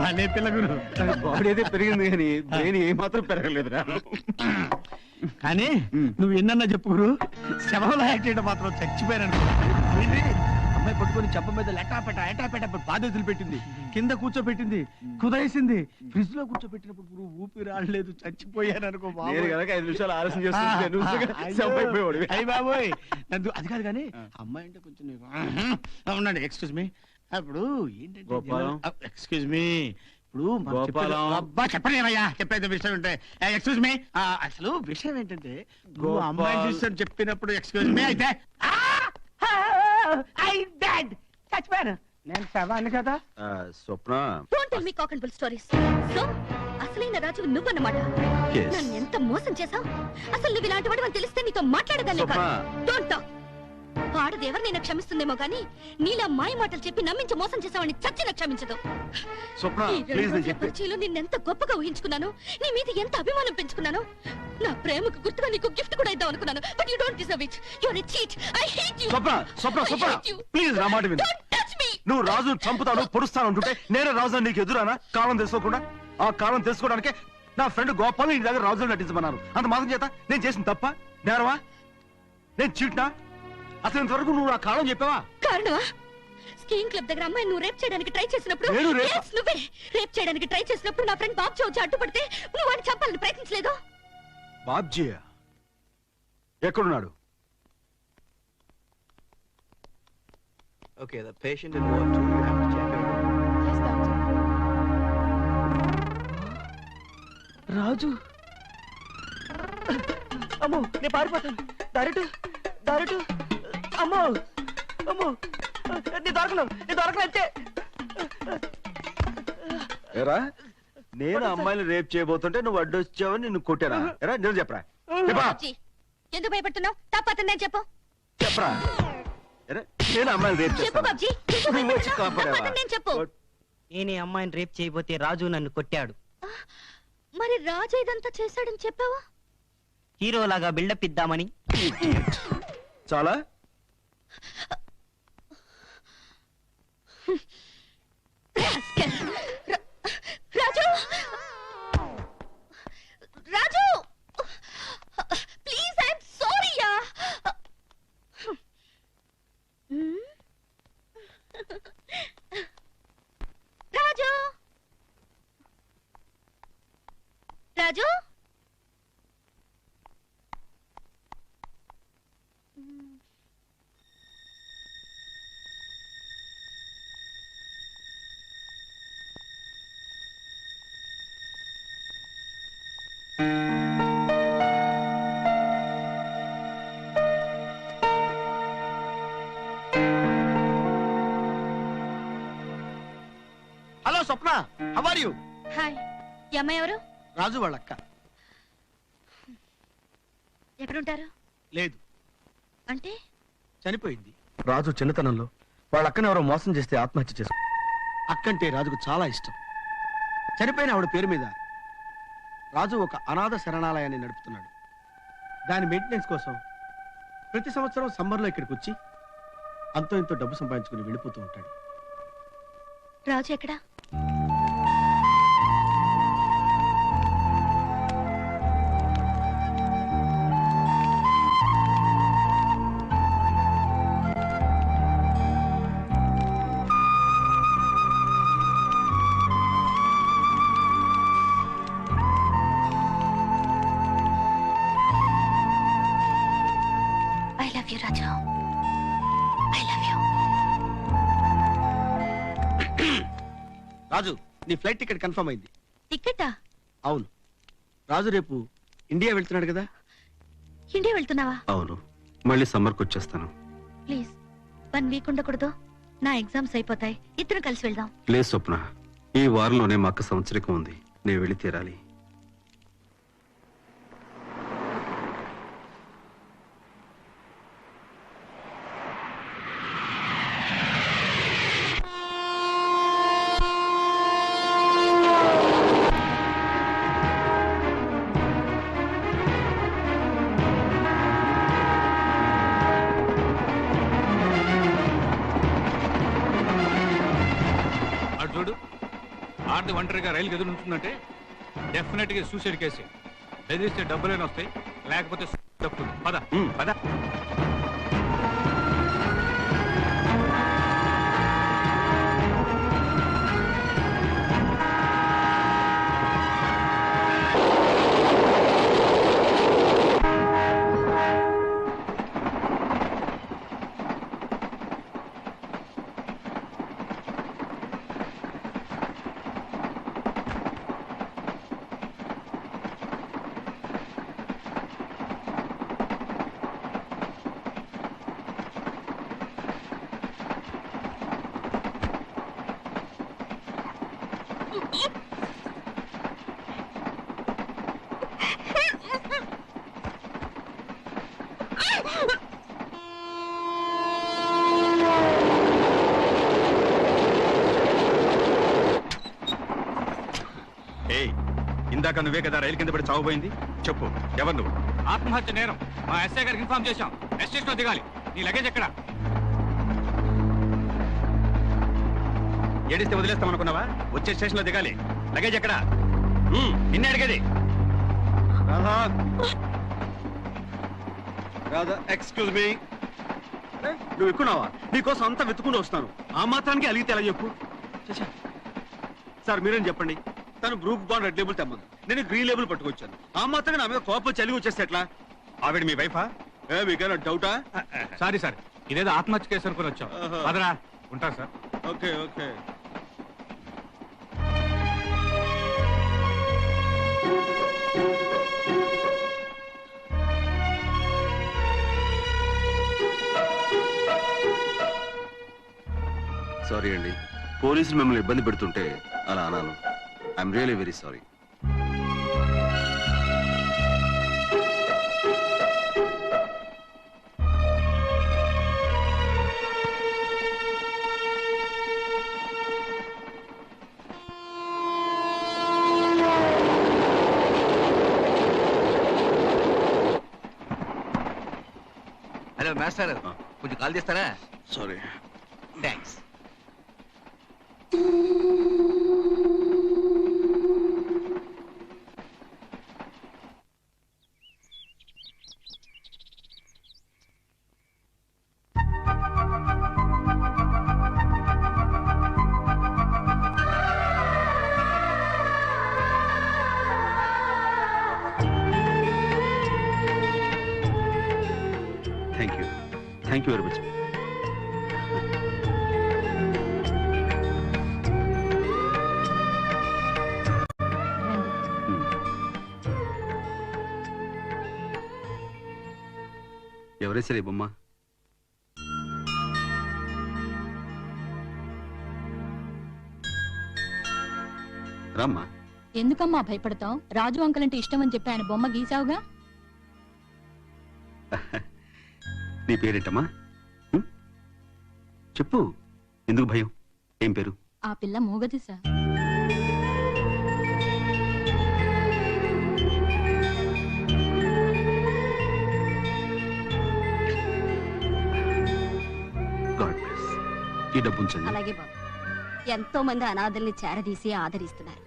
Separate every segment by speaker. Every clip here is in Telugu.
Speaker 1: భలే పిల్ల గురు.
Speaker 2: బాడీ అయితే పెరిగింది కానీ బ్రెయిన్ ఏ మాత్రం పెరగలేదురా.
Speaker 1: కానీ. నువ్వు ఎన్నన్నా చెప్పు గురు. శవంలో యాక్ట్ చేయడం మాత్రం చచ్చిపోయాను అమ్మాయి పట్టుకొని చెప్ప మీద లెటాపెట ఎటాపెట బాధ్యతలు పెట్టింది. కింద కూర్చోబెట్టింది కుదరేసింది ఫ్రిడ్జ్లో కూర్చోబెట్టినప్పుడు గురువు ఊపిరి రాడలేదు చచ్చిపోయాను అనుకో.
Speaker 2: నేను కనుక ఐదు నిమిషాలు ఆలస్యం నువ్వు
Speaker 1: అయ్యో. బాబోయ్. నన్ను అది కాదు కానీ. అమ్మాయి అంటే కొంచెం ఉండండి ఎక్స్క్యూజ్ మీ ఏంటంటే
Speaker 2: గోపాలం.
Speaker 1: ఎక్స్క్యూజ్ మీ ఇప్పుడు మనం చెప్పేది-
Speaker 2: గోపాలం.
Speaker 1: అబ్బా చెప్పండి అయ్యా చెప్పేది విషయం ఉంటే. ఎక్స్క్యూజ్ మీ అసలు విషయం ఏంటంటే నువ్వు
Speaker 2: గోపాల్.
Speaker 1: అమ్మాయి చూసాను చెప్పినప్పుడు ఎక్స్క్యూజ్ మీ అయితే ఐ డాడ్ చచ్చిపోయాను. నేను శవాన్ని కదా?
Speaker 2: ఆ, Swapna.
Speaker 3: Don't tell me cock and bull stories so అసలైన రాజు నువ్వన్నమాట.
Speaker 2: Yes.
Speaker 3: నన్ను ఎంత మోసం చేశావు? అసలు నువ్వు ఇలాంటి వాడు తెలిస్తే నీతో మాట్లాడదాన్ని
Speaker 2: స్వప్న.
Speaker 3: డోంట్ టాక్ వాడది ఎవరినైనా క్షమిస్తుందేమో గానీ నీలా మాయ మాటలు చెప్పి నమ్మించి మోసం చేసావని చచ్చిన క్షమించదు. ఈ రెండు రోజుల పరిచయంలో నిన్నెంత గొప్పగా ఊహించుకున్నాను నీ మీద ఎంత అభిమానం పెంచుకున్నాను నా ప్రేమకు గుర్తుగా నీకు గిఫ్ట్ కూడా ఇద్దాం అనుకున్నాను. But you don't deserve it you are a cheat I hate you
Speaker 2: Swapna Swapna. Swapna. Please నా మాట విను.
Speaker 3: డోంట్ టచ్ మీ
Speaker 2: నువ్వు రాజు చంపుతాను పొడుస్తాను అంటుంటే నేనే రాజు నీకు ఎదురానా? కాలం తెలుసుకోకుండా? ఆ కాలం తెలుసుకోవడానికే నా ఫ్రెండ్ గోపాల్ నీ దగ్గర రాజు నటించమన్నారు. అంత మాత్రం చేత? నేను చేసిన తప్ప? నేరవా నేను చీట్నా? అసలు ఇంతవరకు నువ్వు ఆ కాలం చెప్పావా?
Speaker 3: కారణమా? స్కీయింగ్ క్లబ్ దగ్గర అమ్మాయి నువ్వు రేప్ చేయడానికి ట్రై చేసినప్పుడు?
Speaker 2: నేను
Speaker 3: Yes, నువ్వే రేప్ చేయడానికి ట్రై చేసినప్పుడు నా ఫ్రెండ్ బాబు వచ్చి అడ్డుపడితే నువ్వు వాడిని చంపాలని ప్రయత్నించలేదు.
Speaker 2: బాబ్జీ ఎక్కడున్నాడు?
Speaker 4: Okay, the patient in ward two, you have to check her.
Speaker 5: రాజు. అమ్మో నేను పారిపోతాను. దారిటు దారిటు అమ్మో! అమ్మో! నీ దొరకను నీ దొరకను అంతే
Speaker 2: ఎరా నేను అమ్మాయిని రేప్ చేయబోతుంటే నువ్వు అడ్డు వచ్చావని నిన్ను కొట్టారా ఎరా నేను చెప్పరా
Speaker 3: ఎందుకు భయపడుతున్నావు? తప్పతుందని చెప్పు.
Speaker 2: చెప్పరా? ఎరా నేను అమ్మాయిని రేప్
Speaker 3: చెప్పు
Speaker 2: చేస్తాను?
Speaker 3: బాబ్జీ. ఎందుకు
Speaker 2: నువ్వు వచ్చి
Speaker 3: భయపడుతున్నావు?
Speaker 2: కాపాడావా?
Speaker 3: తప్పతుందని చెప్పు.
Speaker 5: నేను అమ్మాయిని రేప్ చేయబోతే రాజు నన్ను కొట్టాడు.
Speaker 3: మరి రాజు ఇదంతా చేశాడని చెప్పావా?
Speaker 5: హీరోలాగా బిల్డప్ ఇద్దామని.
Speaker 2: చాలా?
Speaker 3: Raju! Raju! Please I'm sorry Raju! Raju!
Speaker 1: Swapna how are you
Speaker 3: hi ఈ అమ్మాయి ఎవరు?
Speaker 1: రాజు వాళ్ళ అక్క
Speaker 3: ఎక్కడుంటారు?
Speaker 1: లేదు.
Speaker 3: అంటే?
Speaker 1: చనిపోయింది.
Speaker 2: రాజు చిన్నతనంలో వాళ్ళ అక్కని ఎవరో మోసం చేస్తే ఆత్మహత్య చేసుకు
Speaker 1: అక్కంటే రాజుకు చాలా ఇష్టం. చనిపోయిన ఆవిడ పేరు మీద రాజు ఒక అనాథ శరణాలయాన్ని నడుపుతున్నాడు. దాని మెయింటెనెన్స్ కోసం ప్రతి సంవత్సరం సమ్మర్లో ఇక్కడికి వచ్చి అంతో ఇంతో డబ్బు సంపాదించుకుని వెళ్ళిపోతూ ఉంటాడు.
Speaker 3: రాజు ఎక్కడా? రాజు
Speaker 1: నీ ఫ్లైట్ టికెట్ కన్ఫర్మ్ అయింది.
Speaker 3: టికెటా
Speaker 1: అవును. రాజు రేపు ఇండియా వెళ్తున్నాడు కదా?
Speaker 3: ఇండియా వెళ్తున్నావా?
Speaker 2: అవును. మళ్ళీ సమ్మర్కి వచ్చేస్తాను.
Speaker 3: ప్లీజ్ వన్ వీక్ ఉండకూడదు. నా ఎగ్జామ్స్ అయిపోతాయి. ఇద్దరు కలిసి వెళ్దాం.
Speaker 2: లేదు స్వప్న ఈ వారంలోనే మా అక్క సంవత్సరికం ఉంది. నేను వెళ్ళి తీరాలి.
Speaker 6: ఒంటరిగా రైలు ఎదురు ఉంటుందంటే డెఫినెట్గా సూసైడ్ కేసు బెదిరిస్తే డబ్బులైనా వస్తాయి లేకపోతే తప్పుతుంది పద.
Speaker 2: పద. ఏయ్ ఇందాక నువ్వే కదా రైలు కింద పడి చావుపోయింది చెప్పు ఎవరు నువ్వు?
Speaker 6: ఆత్మహత్య నేరం. మా ఎస్ఐ గారికి ఇన్ఫార్మ్ చేశాం. ఎస్టేషన్ దిగాలి. నీ లగేజ్ ఎక్కడ?
Speaker 2: ఏడిస్తే వదిలేస్తాం అనుకున్నావా వచ్చే స్టేషన్లో దిగాలి. లగేజ్ ఎక్కడ? నిన్నే అడిగేది. Radha Radha excuse me. నువ్వు ఎక్కున్నావా? నీకోసం అంతా వెతుకుంటూ వస్తాను. ఆ మాత్రానికి అలిగితే ఎలా చెప్పు. సార్ మీరేం చెప్పండి? తను బ్రూక్ బాండ్ రెడ్ లేబుల్ తెమ్మంది నేను గ్రీన్ లేబుల్ పట్టుకొచ్చాను. ఆ మాత్రం నా మీద కోపం చలిగి వచ్చేస్తే ఎట్లా? ఆవిడ మీ వైఫా? ఏ మీకైనా డౌటా?
Speaker 6: సారీ సార్ ఇదేదో ఆత్మహత్య కేసు అనుకుని వచ్చాం.
Speaker 2: ఆహా.
Speaker 6: పదరా ఉంటా సార్.
Speaker 2: Okay okay. సారీ అండి. పోలీసులు మిమ్మల్ని ఇబ్బంది పెడుతుంటే అలా అన్నాను. I'm really very sorry
Speaker 7: hello master కొంచెం కాల్ చేస్తారా
Speaker 2: sorry
Speaker 7: thanks
Speaker 2: thank you very much ఎవరేసారు ఈ బొమ్మ? రామ్మా.
Speaker 8: ఎందుకమ్మా భయపడతాం రాజు అంకుల్ అంటే ఇష్టం అని చెప్పి ఆయన బొమ్మ గీసావుగా
Speaker 2: నీ పేరేంటమ్మా? చెప్పు. ఎందుకు భయం? ఏం పేరు?
Speaker 8: ఆ పిల్ల మూగది సార్.
Speaker 2: God bless. ఈ డబ్బు ఉంచండి
Speaker 9: అలాగే బాబు. ఎంతో మంది అనాథల్ని చేరదీసి ఆదరిస్తున్నారు.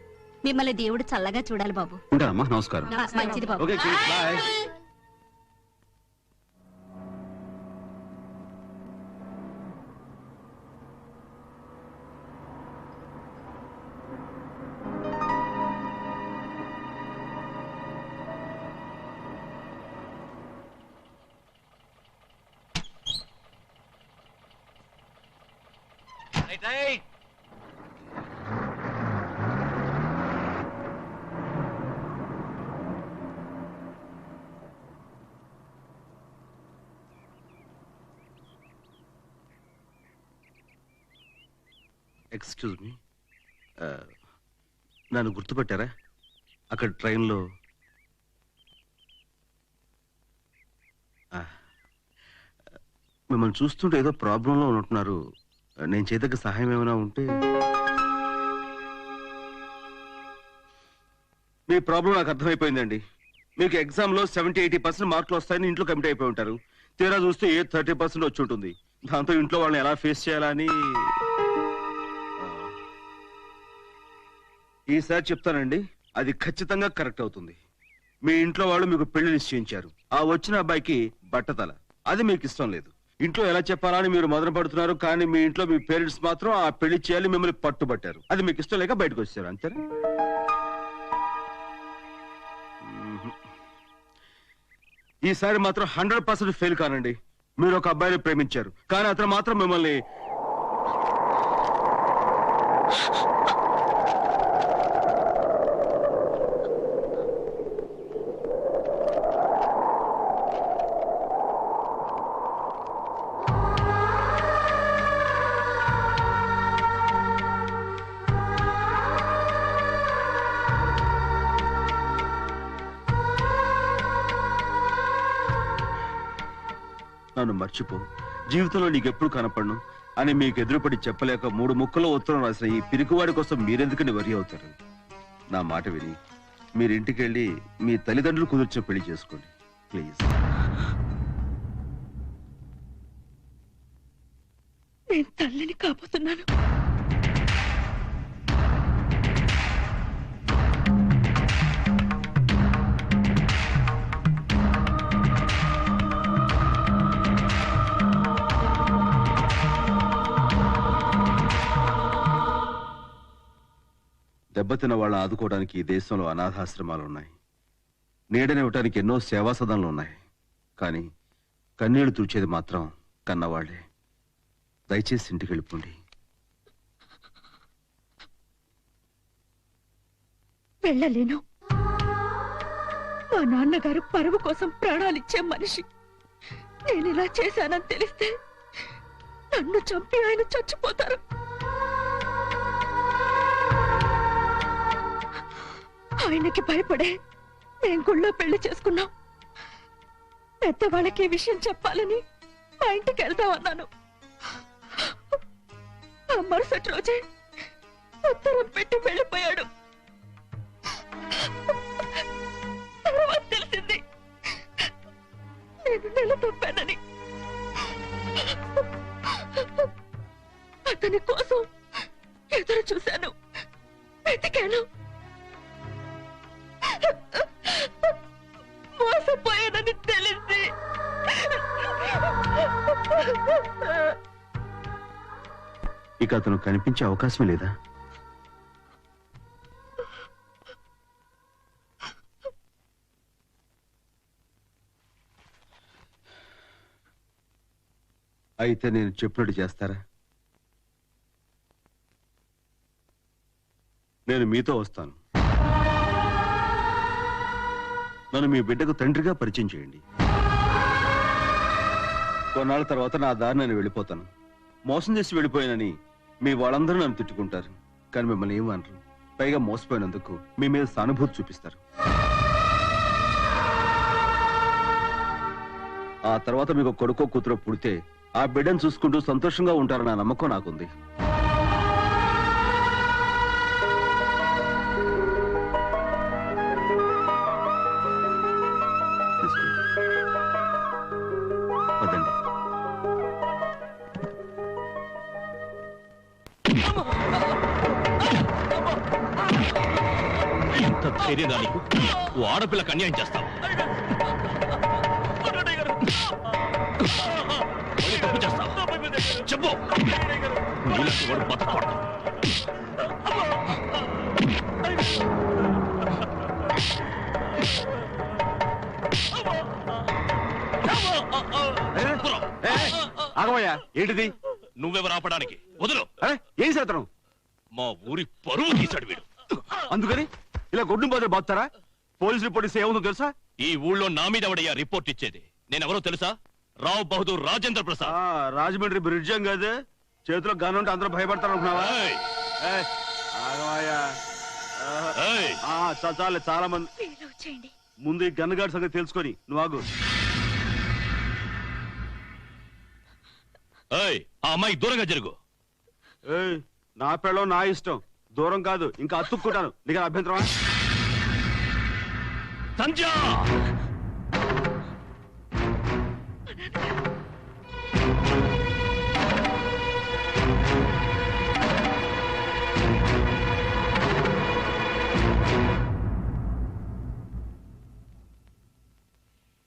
Speaker 9: మిమ్మల్ని దేవుడు చల్లగా చూడాలి బాబు.
Speaker 2: ఉంటానమ్మా నమస్కారం.
Speaker 9: మంచిది బాబు.
Speaker 2: Okay bye excuse me uh, నన్ను గుర్తుపట్టారా? అక్కడ ట్రైన్లో. మిమ్మల్ని చూస్తుంటే ఏదో ప్రాబ్లంలో ఉన్నట్టున్నారు. నేను చేతకు సహాయం ఏమైనా ఉంటే మీ ప్రాబ్లం నాకు అర్థమైపోయిందండి. మీకు ఎగ్జామ్లో సెవెంటీ ఎయిటీ పర్సెంట్ మార్కులు వస్తాయని ఇంట్లో కమిట్ అయిపోయి ఉంటారు. తీరా చూస్తే ఏ థర్టీ పర్సెంట్ వచ్చి ఉంటుంది. దాంతో ఇంట్లో వాళ్ళని ఎలా ఫేస్ చేయాలని ఈసారి చెప్తానండి అది ఖచ్చితంగా కరెక్ట్ అవుతుంది. మీ ఇంట్లో వాళ్ళు మీకు పెళ్ళి నిశ్చయించారు. ఆ వచ్చిన అబ్బాయికి బట్టతల. అది మీకు ఇష్టం లేదు. ఇంట్లో ఎలా చెప్పాలని మీరు మొదలు పడుతున్నారు కానీ మీ ఇంట్లో మీ పేరెంట్స్ మాత్రం ఆ పెళ్ళి చేయాలి మిమ్మల్ని పట్టుబట్టారు. అది మీకు ఇష్టం లేక బయటకు వచ్చారు అంతేనా? ఈసారి మాత్రం హండ్రెడ్ పర్సెంట్ ఫెయిల్ కానండి. మీరు ఒక అబ్బాయిని ప్రేమించారు కానీ అతను మాత్రం మిమ్మల్ని నన్ను మర్చిపో. జీవితంలో నీకెప్పుడు కనపడను అని మీకు ఎదురుపడి చెప్పలేక మూడు ముక్కలో ఉత్తరం రాసిన ఈ పిరికివాడి కోసం మీరెందుకని వరి అవుతారు? నా మాట విని మీరింటికి వెళ్ళి మీ తల్లిదండ్రులు కుదిర్చిన పెళ్ళి చేసుకోండి. ప్లీజ్.
Speaker 10: నేను తల్లిని కాబోతున్నాను.
Speaker 2: దెబ్బతిన్న వాళ్ళని ఆదుకోవడానికి ఈ దేశంలో అనాథాశ్రమాలు ఉన్నాయి. నీడనివ్వటానికి ఎన్నో సేవా సదనలు ఉన్నాయి. కానీ కన్నీళ్ళు తుడిచేది మాత్రం కన్నవాళ్ళే. దయచేసి ఇంటికి వెళ్ళిపోండి.
Speaker 10: వెళ్ళలేను. మా నాన్నగారు పరువు కోసం ప్రాణాలిచ్చే మనిషి. నేను ఇలా చేశానని తెలిస్తే నన్ను చంపి ఆయన చచ్చిపోతారు. ఆయనకి భయపడే మేం గుళ్ళో పెళ్ళి చేసుకున్నాం. పెద్దవాళ్ళకి ఈ విషయం చెప్పాలని మా ఇంటికి వెళ్దామన్నాను మరుసటి రోజే ఉత్తరం పెట్టి వెళ్ళిపోయాడు. తర్వాత తెలిసింది నేను నెల తప్పానని. అతని కోసం ఎదురు చూశాను. వెతికాను. మోసపోయానని తెలిసి.
Speaker 2: ఇక అతను కనిపించే అవకాశం లేదా? అయితే నేను చెప్పినట్టు చేస్తారా? నేను మీతో వస్తాను. నన్ను మీ బిడ్డకు తండ్రిగా పరిచయం చేయండి. కొన్నాళ్ళ తర్వాత నా దారి నేను వెళ్ళిపోతాను. మోసం చేసి వెళ్ళిపోయానని మీ వాళ్ళందరూ నన్ను తిట్టుకుంటారు. కానీ మిమ్మల్ని ఏమనరు పైగా మోసపోయినందుకు మీ మీద సానుభూతి చూపిస్తారు. ఆ తర్వాత మీకు కొడుకో కూతురో పుడితే ఆ బిడ్డను చూసుకుంటూ సంతోషంగా ఉంటారన్న నమ్మకం నాకుంది. వద్దండి
Speaker 11: ఎంత ధైర్యం నీకు? ఓ ఆడపిల్లకి అన్యాయం చేస్తావు. మళ్ళీ తప్పు చేస్తావు. చెప్పు. నీలాంటి వాడు బతకూడదు
Speaker 2: ఆగమయ్యా ఏంటిది?
Speaker 11: నువ్వెవరు ఆపడానికి? వదులు.
Speaker 2: అరే ఏం చేతనం
Speaker 11: మా ఊరి పరువు తీశాడు వీడు.
Speaker 2: అందుకని ఇలా గొడ్డు బదులు బాగుతారా పోలీస్ రిపోర్ట్ ఇస్తే ఏముందో తెలుసా?
Speaker 11: ఈ ఊళ్ళో నా మీద ఎవడయ్యా రిపోర్ట్ ఇచ్చేది? నేనెవరో తెలుసా? రావ్ బహదూర్ రాజేంద్ర ప్రసాద్.
Speaker 2: ఆ, రాజమండ్రి బ్రిడ్జ్ ఏం కాదు? చేతిలో గన్ ఉంటే అందరూ భయపడతారు అనుకున్నావా
Speaker 11: ఏయ్,
Speaker 2: ఏయ్, ఆగమయ్యా ఆహా.
Speaker 11: ఏయ్,
Speaker 2: ఆ, చా- చాలే చాలా మంది.
Speaker 10: చేయండి.
Speaker 2: ముందు ఈ గన్ గార్డ్ సంగతి తెలుసుకొని నువ్వు ఆగు.
Speaker 11: ఏయ్, ఆ అమ్మాయి దూరంగా జరుగు.
Speaker 2: ఏయ్, నా పెళ్ళం నా ఇష్టం. దూరం కాదు ఇంకా అతుక్కుంటాను. నీకు అభ్యంతరమా?
Speaker 11: సంధ్య!